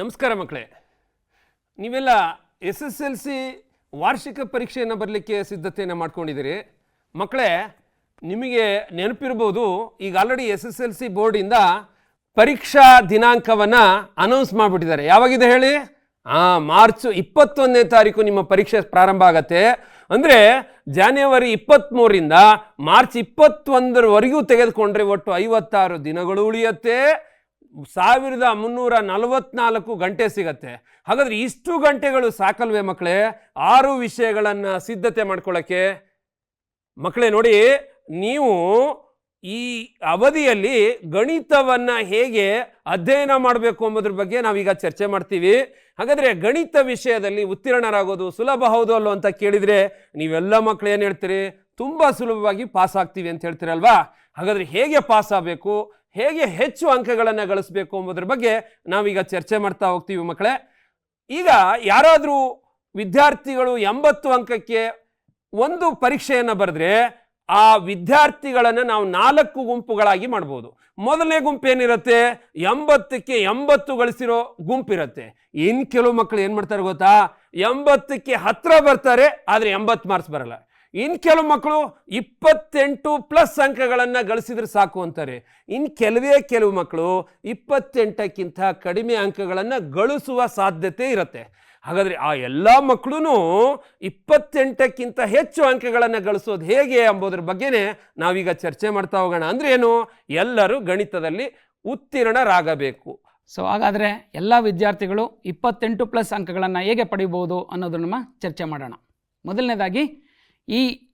ನಮಸ್ಕಾರ ಮಕ್ಕಳೇ. ನೀವೆಲ್ಲ ಎಸ್ ಎಸ್ ಎಲ್ ಸಿ ವಾರ್ಷಿಕ ಪರೀಕ್ಷೆಯನ್ನು ಬರಲಿಕ್ಕೆ ಸಿದ್ಧತೆಯನ್ನು ಮಾಡ್ಕೊಂಡಿದ್ದೀರಿ. ಮಕ್ಕಳೇ, ನಿಮಗೆ ನೆನಪಿರ್ಬೋದು, ಈಗ already S S L C ಬೋರ್ಡಿಂದ ಪರೀಕ್ಷಾ ದಿನಾಂಕವನ್ನು ಅನೌನ್ಸ್ ಮಾಡಿಬಿಟ್ಟಿದ್ದಾರೆ. ಯಾವಾಗಿದೆ ಹೇಳಿ? ಹಾಂ ಮಾರ್ಚ್ ಇಪ್ಪತ್ತೊಂದನೇ ತಾರೀಕು ನಿಮ್ಮ ಪರೀಕ್ಷೆ ಪ್ರಾರಂಭ ಆಗತ್ತೆ. ಅಂದರೆ ಜಾನ್ಯವರಿ ಇಪ್ಪತ್ತ್ಮೂರರಿಂದ ಮಾರ್ಚ್ ಇಪ್ಪತ್ತೊಂದರವರೆಗೂ ತೆಗೆದುಕೊಂಡ್ರೆ ಒಟ್ಟು ಐವತ್ತಾರು ದಿನಗಳು ಉಳಿಯತ್ತೆ. ಸಾವಿರದ ಮುನ್ನೂರ ನಲವತ್ನಾಲ್ಕು ಗಂಟೆ ಸಿಗತ್ತೆ. ಹಾಗಾದ್ರೆ ಇಷ್ಟು ಗಂಟೆಗಳು ಸಾಕಲ್ವೇ ಮಕ್ಕಳೇ? ಆರು ವಿಷಯಗಳನ್ನು ಸಿದ್ಧತೆ ಮಾಡ್ಕೊಳ್ಳೋಕ್ಕೆ ಮಕ್ಕಳೇ ನೋಡಿ, ನೀವು ಈ ಅವಧಿಯಲ್ಲಿ ಗಣಿತವನ್ನು ಹೇಗೆ ಅಧ್ಯಯನ ಮಾಡಬೇಕು ಎಂಬುದ್ರ ಬಗ್ಗೆ ನಾವೀಗ ಚರ್ಚೆ ಮಾಡ್ತೀವಿ. ಹಾಗಾದರೆ ಗಣಿತ ವಿಷಯದಲ್ಲಿ ಉತ್ತೀರ್ಣರಾಗೋದು ಸುಲಭ ಹೌದು ಅಲ್ಲೋ ಅಂತ ಕೇಳಿದರೆ ನೀವೆಲ್ಲ ಮಕ್ಕಳು ಏನು ಹೇಳ್ತೀರಿ? ತುಂಬ ಸುಲಭವಾಗಿ ಪಾಸ್ ಆಗ್ತೀವಿ ಅಂತ ಹೇಳ್ತೀರಲ್ವಾ? ಹಾಗಾದರೆ ಹೇಗೆ ಪಾಸ್ ಆಗಬೇಕು? ಹೇಗೆ ಹೆಚ್ಚು ಅಂಕಗಳನ್ನು ಗಳಿಸಬೇಕು ಎಂಬುದ್ರ ಬಗ್ಗೆ ನಾವೀಗ ಚರ್ಚೆ ಮಾಡ್ತಾ ಹೋಗ್ತೀವಿ ಮಕ್ಕಳೇ. ಈಗ ಯಾರಾದರೂ ವಿದ್ಯಾರ್ಥಿಗಳು ಎಂಬತ್ತು ಅಂಕಕ್ಕೆ ಒಂದು ಪರೀಕ್ಷೆಯನ್ನು ಬರೆದ್ರೆ ಆ ವಿದ್ಯಾರ್ಥಿಗಳನ್ನು ನಾವು ನಾಲ್ಕು ಗುಂಪುಗಳಾಗಿ ಮಾಡ್ಬೋದು. ಮೊದಲನೇ ಗುಂಪು ಏನಿರುತ್ತೆ? ಎಂಬತ್ತಕ್ಕೆ ಎಂಬತ್ತು ಗಳಿಸಿರೋ ಗುಂಪಿರುತ್ತೆ. ಇನ್ನು ಕೆಲವು ಮಕ್ಕಳು ಏನು ಮಾಡ್ತಾರೆ ಗೊತ್ತಾ? ಎಂಬತ್ತಕ್ಕೆ ಹತ್ರ ಬರ್ತಾರೆ, ಆದರೆ ಎಂಬತ್ತು ಮಾರ್ಕ್ಸ್ ಬರಲ್ಲ. ಇನ್ನು ಕೆಲವು ಮಕ್ಕಳು ಇಪ್ಪತ್ತೆಂಟು ಪ್ಲಸ್ ಅಂಕಗಳನ್ನು ಗಳಿಸಿದ್ರೆ ಸಾಕು ಅಂತಾರೆ. ಇನ್ನು ಕೆಲವೇ ಕೆಲವು ಮಕ್ಕಳು ಇಪ್ಪತ್ತೆಂಟಕ್ಕಿಂತ ಕಡಿಮೆ ಅಂಕಗಳನ್ನು ಗಳಿಸುವ ಸಾಧ್ಯತೆ ಇರುತ್ತೆ. ಹಾಗಾದರೆ ಆ ಎಲ್ಲ ಮಕ್ಕಳು ಇಪ್ಪತ್ತೆಂಟಕ್ಕಿಂತ ಹೆಚ್ಚು ಅಂಕಗಳನ್ನು ಗಳಿಸೋದು ಹೇಗೆ ಎಂಬುದ್ರ ಬಗ್ಗೆನೇ ನಾವೀಗ ಚರ್ಚೆ ಮಾಡ್ತಾ ಹೋಗೋಣ. ಅಂದ್ರೆ ಏನು? ಎಲ್ಲರೂ ಗಣಿತದಲ್ಲಿ ಉತ್ತೀರ್ಣರಾಗಬೇಕು. ಸೊ ಹಾಗಾದರೆ ಎಲ್ಲ ವಿದ್ಯಾರ್ಥಿಗಳು ಇಪ್ಪತ್ತೆಂಟು ಪ್ಲಸ್ ಅಂಕಗಳನ್ನು ಹೇಗೆ ಪಡೆಯಬಹುದು ಅನ್ನೋದನ್ನು ಚರ್ಚೆ ಮಾಡೋಣ. ಮೊದಲನೇದಾಗಿ ಈ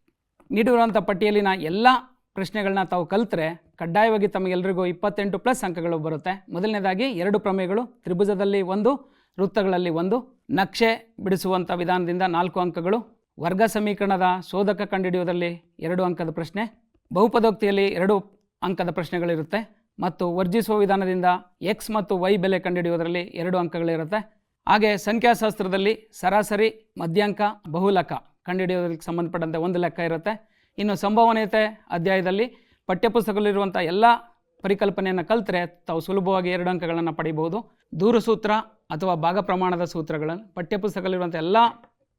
ನೀಡಿರುವಂಥ ಪಟ್ಟಿಯಲ್ಲಿನ ಎಲ್ಲ ಪ್ರಶ್ನೆಗಳನ್ನ ತಾವು ಕಲಿತ್ರೆ ಕಡ್ಡಾಯವಾಗಿ ತಮಗೆಲ್ಲರಿಗೂ ಇಪ್ಪತ್ತೆಂಟು ಪ್ಲಸ್ ಅಂಕಗಳು ಬರುತ್ತೆ. ಮೊದಲನೇದಾಗಿ ಎರಡು ಪ್ರಮೇಯಗಳು, ತ್ರಿಭುಜದಲ್ಲಿ ಒಂದು, ವೃತ್ತಗಳಲ್ಲಿ ಒಂದು. ನಕ್ಷೆ ಬಿಡಿಸುವಂಥ ವಿಧಾನದಿಂದ ನಾಲ್ಕು ಅಂಕಗಳು. ವರ್ಗ ಸಮೀಕರಣದ ಶೋಧಕ ಕಂಡುಹಿಡಿಯುವುದರಲ್ಲಿ ಎರಡು ಅಂಕದ ಪ್ರಶ್ನೆ. ಬಹುಪದೋಕ್ತಿಯಲ್ಲಿ ಎರಡು ಅಂಕದ ಪ್ರಶ್ನೆಗಳಿರುತ್ತೆ. ಮತ್ತು ವರ್ಜಿಸುವ ವಿಧಾನದಿಂದ ಎಕ್ಸ್ ಮತ್ತು ವೈ ಬೆಲೆ ಕಂಡುಹಿಡಿಯೋದರಲ್ಲಿ ಎರಡು ಅಂಕಗಳಿರುತ್ತೆ. ಹಾಗೆ ಸಂಖ್ಯಾಶಾಸ್ತ್ರದಲ್ಲಿ ಸರಾಸರಿ, ಮಧ್ಯಾಂಕ, ಬಹುಲಕ. ಕಂಡುಹಿಡಿಯೋದಕ್ಕೆ ಸಂಬಂಧಪಟ್ಟಂತೆ ಒಂದು ಲೆಕ್ಕ ಇರುತ್ತೆ. ಇನ್ನು ಸಂಭವನೀಯತೆ ಅಧ್ಯಾಯದಲ್ಲಿ ಪಠ್ಯಪುಸ್ತಕದಲ್ಲಿರುವಂಥ ಎಲ್ಲ ಪರಿಕಲ್ಪನೆಯನ್ನು ಕಲಿತ್ರೆ ತಾವು ಸುಲಭವಾಗಿ ಎರಡು ಅಂಕಗಳನ್ನು ಪಡಿಬಹುದು. ದೂರಸೂತ್ರ ಅಥವಾ ಭಾಗ ಪ್ರಮಾಣದ ಸೂತ್ರಗಳನ್ನು, ಪಠ್ಯಪುಸ್ತಕದಲ್ಲಿರುವಂಥ ಎಲ್ಲ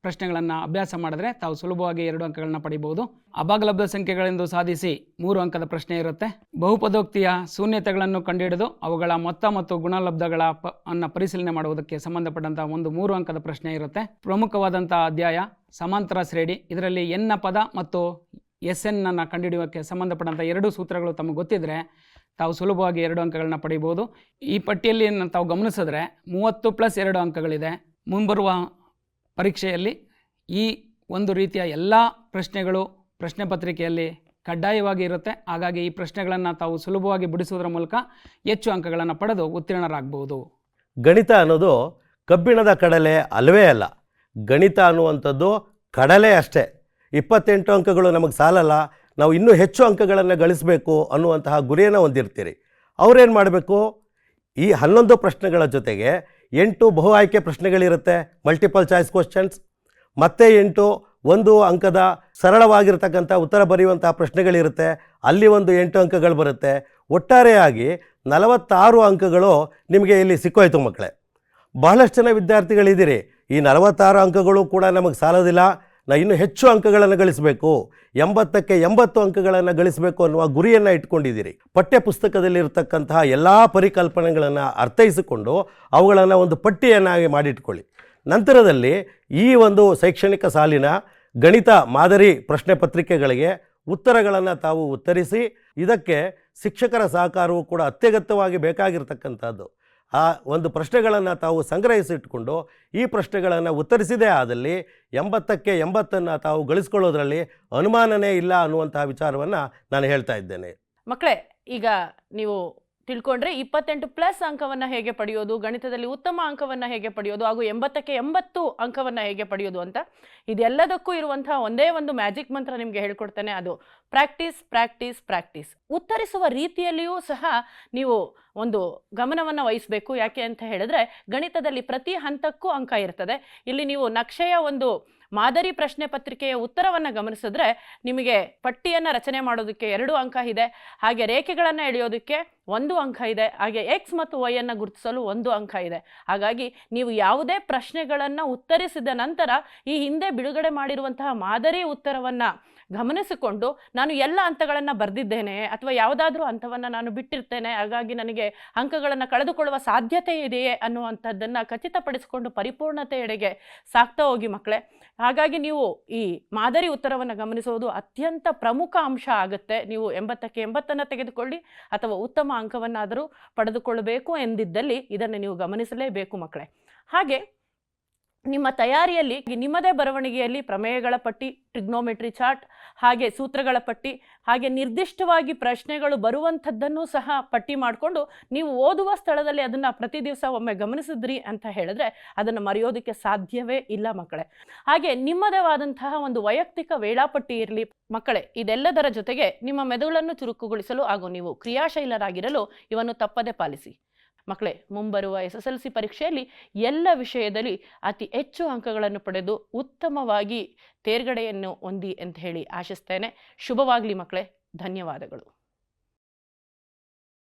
ಪ್ರಶ್ನೆಗಳನ್ನು ಅಭ್ಯಾಸ ಮಾಡಿದ್ರೆ ತಾವು ಸುಲಭವಾಗಿ ಎರಡು ಅಂಕಗಳನ್ನ ಪಡೆಯಬಹುದು ಅಭಾಗಲಬ್ಧ ಸಂಖ್ಯೆಗಳೆಂದು ಸಾಧಿಸಿ ಮೂರು ಅಂಕದ ಪ್ರಶ್ನೆ ಇರುತ್ತೆ. ಬಹುಪದೋಕ್ತಿಯ ಶೂನ್ಯತೆಗಳನ್ನು ಕಂಡುಹಿಡಿದು ಅವುಗಳ ಮೊತ್ತ ಮತ್ತು ಗುಣಲಬ್ಧಗಳ ಪ, ಅನ್ನು ಪರಿಶೀಲನೆ ಮಾಡುವುದಕ್ಕೆ ಸಂಬಂಧಪಟ್ಟಂತಹ ಒಂದು ಮೂರು ಅಂಕದ ಪ್ರಶ್ನೆ ಇರುತ್ತೆ. ಪ್ರಮುಖವಾದಂತಹ ಅಧ್ಯಾಯ, ಸಮಾಂತರ ಶ್ರೇಣಿ, ಇದರಲ್ಲಿ ಎನ್ನ ಪದ ಮತ್ತು ಎಸ್ ಎನ್ನನ್ನು ಕಂಡುಹಿಡಿಯೋಕ್ಕೆ ಸಂಬಂಧಪಟ್ಟಂಥ ಎರಡು ಸೂತ್ರಗಳು ತಮಗೆ ಗೊತ್ತಿದ್ದರೆ ತಾವು ಸುಲಭವಾಗಿ ಎರಡು ಅಂಕಗಳನ್ನ ಪಡಿಬೋದು ಈ ಪಟ್ಟಿಯಲ್ಲಿ ತಾವು ಗಮನಿಸಿದ್ರೆ ಮೂವತ್ತು ಪ್ಲಸ್ ಎರಡು ಅಂಕಗಳಿದೆ. ಮುಂಬರುವ ಪರೀಕ್ಷೆಯಲ್ಲಿ ಈ ಒಂದು ರೀತಿಯ ಎಲ್ಲ ಪ್ರಶ್ನೆಗಳು ಪ್ರಶ್ನೆ ಪತ್ರಿಕೆಯಲ್ಲಿ ಕಡ್ಡಾಯವಾಗಿ ಇರುತ್ತೆ. ಹಾಗಾಗಿ ಈ ಪ್ರಶ್ನೆಗಳನ್ನು ತಾವು ಸುಲಭವಾಗಿ ಬಿಡಿಸುವುದರ ಮೂಲಕ ಹೆಚ್ಚು ಅಂಕಗಳನ್ನು ಪಡೆದು ಉತ್ತೀರ್ಣರಾಗಬಹುದು ಗಣಿತ ಅನ್ನೋದು ಕಬ್ಬಿಣದ ಕಡಲೆ ಅಲ್ಲವೇ ಅಲ್ಲ. ಗಣಿತ ಅನ್ನುವಂಥದ್ದು ಕಡಲೆ ಅಷ್ಟೇ. ಇಪ್ಪತ್ತೆಂಟು ಅಂಕಗಳು ನಮಗೆ ಸಾಲಲ್ಲ. ನಾವು ಇನ್ನೂ ಹೆಚ್ಚು ಅಂಕಗಳನ್ನು ಗಳಿಸಬೇಕು ಅನ್ನುವಂತಹ ಗುರಿಯನ್ನು ಹೊಂದಿರ್ತೀರಿ. ಅವರೇನು ಮಾಡಬೇಕು? ಈ ಹನ್ನೊಂದು ಪ್ರಶ್ನೆಗಳ ಜೊತೆಗೆ ಎಂಟು ಬಹು ಆಯ್ಕೆ ಪ್ರಶ್ನೆಗಳಿರುತ್ತೆ ಮಲ್ಟಿಪಲ್ ಚಾಯ್ಸ್ ಕ್ವಶನ್ಸ್ ಮತ್ತೆ ಎಂಟು ಒಂದು ಅಂಕದ ಸರಳವಾಗಿರ್ತಕ್ಕಂಥ ಉತ್ತರ ಬರೆಯುವಂತಹ ಪ್ರಶ್ನೆಗಳಿರುತ್ತೆ, ಅಲ್ಲಿ ಒಂದು ಎಂಟು ಅಂಕಗಳು ಬರುತ್ತೆ. ಒಟ್ಟಾರೆಯಾಗಿ ನಲವತ್ತಾರು ಅಂಕಗಳು ನಿಮಗೆ ಇಲ್ಲಿ ಸಿಕ್ಕೋಯ್ತು ಮಕ್ಕಳೇ. ಬಹಳಷ್ಟು ಜನ ವಿದ್ಯಾರ್ಥಿಗಳಿದ್ದೀರಿ. ಈ ನಲವತ್ತಾರು ಅಂಕಗಳು ಕೂಡ ನಮಗೆ ಸಾಲೋದಿಲ್ಲ. ನಾ ಇನ್ನೂ ಹೆಚ್ಚು ಅಂಕಗಳನ್ನು ಗಳಿಸಬೇಕು. ಎಂಬತ್ತಕ್ಕೆ ಎಂಬತ್ತು ಅಂಕಗಳನ್ನು ಗಳಿಸಬೇಕು ಅನ್ನುವ ಗುರಿಯನ್ನು ಇಟ್ಕೊಂಡಿದ್ದೀರಿ. ಪಠ್ಯ ಪುಸ್ತಕದಲ್ಲಿರ್ತಕ್ಕಂತಹ ಎಲ್ಲ ಪರಿಕಲ್ಪನೆಗಳನ್ನು ಅರ್ಥೈಸಿಕೊಂಡು ಅವುಗಳನ್ನು ಒಂದು ಪಟ್ಟಿಯನ್ನಾಗಿ ಮಾಡಿಟ್ಕೊಳ್ಳಿ. ನಂತರದಲ್ಲಿ ಈ ಒಂದು ಶೈಕ್ಷಣಿಕ ಸಾಲಿನ ಗಣಿತ ಮಾದರಿ ಪ್ರಶ್ನೆ ಪತ್ರಿಕೆಗಳಿಗೆ ಉತ್ತರಗಳನ್ನು ತಾವು ಉತ್ತರಿಸಿ, ಇದಕ್ಕೆ ಶಿಕ್ಷಕರ ಸಹಕಾರವು ಕೂಡ ಅತ್ಯಗತ್ಯವಾಗಿ ಬೇಕಾಗಿರ್ತಕ್ಕಂಥದ್ದು. ಆ ಒಂದು ಪ್ರಶ್ನೆಗಳನ್ನು ತಾವು ಸಂಗ್ರಹಿಸಿಟ್ಕೊಂಡು ಈ ಪ್ರಶ್ನೆಗಳನ್ನು ಉತ್ತರಿಸಿದೇ ಆದಲ್ಲಿ ಎಂಬತ್ತಕ್ಕೆ ಎಂಬತ್ತನ್ನು ತಾವು ಗಳಿಸ್ಕೊಳ್ಳೋದ್ರಲ್ಲಿ ಅನುಮಾನನೇ ಇಲ್ಲ ಅನ್ನುವಂತಹ ವಿಚಾರವನ್ನು ನಾನು ಹೇಳ್ತಾ ಇದ್ದೇನೆ. ಮಕ್ಕಳೇ, ಈಗ ನೀವು ತಿಳ್ಕೊಂಡ್ರೆ ಇಪ್ಪತ್ತೆಂಟು ಪ್ಲಸ್ ಅಂಕವನ್ನು ಹೇಗೆ ಪಡೆಯೋದು, ಗಣಿತದಲ್ಲಿ ಉತ್ತಮ ಅಂಕವನ್ನು ಹೇಗೆ ಪಡೆಯೋದು ಹಾಗೂ ಎಂಬತ್ತಕ್ಕೆ ಎಂಬತ್ತು ಅಂಕವನ್ನು ಹೇಗೆ ಪಡೆಯೋದು ಅಂತ ಇದೆಲ್ಲದಕ್ಕೂ ಇರುವಂತಹ ಒಂದೇ ಒಂದು ಮ್ಯಾಜಿಕ್ ಮಂತ್ರ ನಿಮಗೆ ಹೇಳ್ಕೊಡ್ತೇನೆ ಅದು ಪ್ರಾಕ್ಟೀಸ್ ಪ್ರಾಕ್ಟೀಸ್ ಪ್ರಾಕ್ಟೀಸ್. ಉತ್ತರಿಸುವ ರೀತಿಯಲ್ಲಿಯೂ ಸಹ ನೀವು ಒಂದು ಗಮನವನ್ನು ವಹಿಸಬೇಕು. ಯಾಕೆ ಅಂತ ಹೇಳಿದ್ರೆ ಗಣಿತದಲ್ಲಿ ಪ್ರತಿ ಹಂತಕ್ಕೂ ಅಂಕ ಇರ್ತದೆ. ಇಲ್ಲಿ ನೀವು ನಕ್ಷೆಯ ಒಂದು ಮಾದರಿ ಪ್ರಶ್ನೆ ಪತ್ರಿಕೆಯ ಉತ್ತರವನ್ನು ಗಮನಿಸಿದ್ರೆ ನಿಮಗೆ ಪಟ್ಟಿಯನ್ನು ರಚನೆ ಮಾಡೋದಕ್ಕೆ ಎರಡು ಅಂಕ ಇದೆ. ಹಾಗೆ ರೇಖೆಗಳನ್ನು ಎಳೆಯೋದಕ್ಕೆ ಒಂದು ಅಂಕ ಇದೆ. ಹಾಗೆ ಎಕ್ಸ್ ಮತ್ತು ವೈ ಅನ್ನು ಗುರುತಿಸಲು ಒಂದು ಅಂಕ ಇದೆ. ಹಾಗಾಗಿ ನೀವು ಯಾವುದೇ ಪ್ರಶ್ನೆಗಳನ್ನು ಉತ್ತರಿಸಿದ ನಂತರ ಈ ಹಿಂದೆ ಬಿಡುಗಡೆ ಮಾಡಿರುವಂತಹ ಮಾದರಿ ಉತ್ತರವನ್ನು ಗಮನಿಸಿಕೊಂಡು ನಾನು ಎಲ್ಲ ಹಂತಗಳನ್ನು ಬರೆದಿದ್ದೇನೆ ಅಥವಾ ಯಾವುದಾದ್ರೂ ಹಂತವನ್ನು ನಾನು ಬಿಟ್ಟಿರ್ತೇನೆ, ಹಾಗಾಗಿ ನನಗೆ ಅಂಕಗಳನ್ನು ಕಳೆದುಕೊಳ್ಳುವ ಸಾಧ್ಯತೆ ಇದೆಯೇ ಅನ್ನುವಂಥದ್ದನ್ನು ಖಚಿತಪಡಿಸಿಕೊಂಡು ಪರಿಪೂರ್ಣತೆಯೆಡೆಗೆ ಸಾಕ್ತಾ ಹೋಗಿ ಮಕ್ಕಳೇ. ಹಾಗಾಗಿ ನೀವು ಈ ಮಾದರಿ ಉತ್ತರವನ್ನು ಗಮನಿಸುವುದು ಅತ್ಯಂತ ಪ್ರಮುಖ ಅಂಶ ಆಗುತ್ತೆ. ನೀವು ಎಂಬತ್ತಕ್ಕೆ ಎಂಬತ್ತನ್ನು ತೆಗೆದುಕೊಳ್ಳಿ ಅಥವಾ ಉತ್ತಮ ಅಂಕವನ್ನಾದರೂ ಪಡೆದುಕೊಳ್ಳಬೇಕು ಎಂದಿದ್ದಲ್ಲಿ ಇದನ್ನು ನೀವು ಗಮನಿಸಲೇಬೇಕು ಮಕ್ಕಳೇ. ಹಾಗೆ ನಿಮ್ಮ ತಯಾರಿಯಲ್ಲಿ ನಿಮ್ಮದೇ ಬರವಣಿಗೆಯಲ್ಲಿ ಪ್ರಮೇಯಗಳ ಪಟ್ಟಿ, ಟ್ರಿಗ್ನೋಮೆಟ್ರಿ ಚಾರ್ಟ್, ಹಾಗೆ ಸೂತ್ರಗಳ ಪಟ್ಟಿ, ಹಾಗೆ ನಿರ್ದಿಷ್ಟವಾಗಿ ಪ್ರಶ್ನೆಗಳು ಬರುವಂಥದ್ದನ್ನು ಸಹ ಪಟ್ಟಿ ಮಾಡಿಕೊಂಡು ನೀವು ಓದುವ ಸ್ಥಳದಲ್ಲಿ ಅದನ್ನು ಪ್ರತಿ ದಿವಸ ಒಮ್ಮೆ ಗಮನಿಸಿದ್ರಿ ಅಂತ ಹೇಳಿದ್ರೆ ಅದನ್ನು ಮರೆಯೋದಕ್ಕೆ ಸಾಧ್ಯವೇ ಇಲ್ಲ ಮಕ್ಕಳೇ. ಹಾಗೆ ನಿಮ್ಮದೇವಾದಂತಹ ಒಂದು ವೈಯಕ್ತಿಕ ವೇಳಾಪಟ್ಟಿ ಇರಲಿ ಮಕ್ಕಳೇ, ಇದೆಲ್ಲದರ ಜೊತೆಗೆ ನಿಮ್ಮ ಮೆದುಳನ್ನು ಚುರುಕುಗೊಳಿಸಲು ಹಾಗೂ ನೀವು ಕ್ರಿಯಾಶೀಲರಾಗಿರಲು ಇವನ್ನು ತಪ್ಪದೆ ಪಾಲಿಸಿ. ಮಕ್ಕಳೇ, ಮುಂಬರುವ ಎಸ್ ಎಸ್ ಎಲ್ ಸಿ ಪರೀಕ್ಷೆಯಲ್ಲಿ ಎಲ್ಲ ವಿಷಯದಲ್ಲಿ ಅತಿ ಹೆಚ್ಚು ಅಂಕಗಳನ್ನು ಪಡೆದು ಉತ್ತಮವಾಗಿ ತೇರ್ಗಡೆಯನ್ನು ಹೊಂದಿ ಅಂತ ಹೇಳಿ ಆಶಿಸ್ತೇನೆ. ಶುಭವಾಗಲಿ ಮಕ್ಕಳೇ, ಧನ್ಯವಾದಗಳು.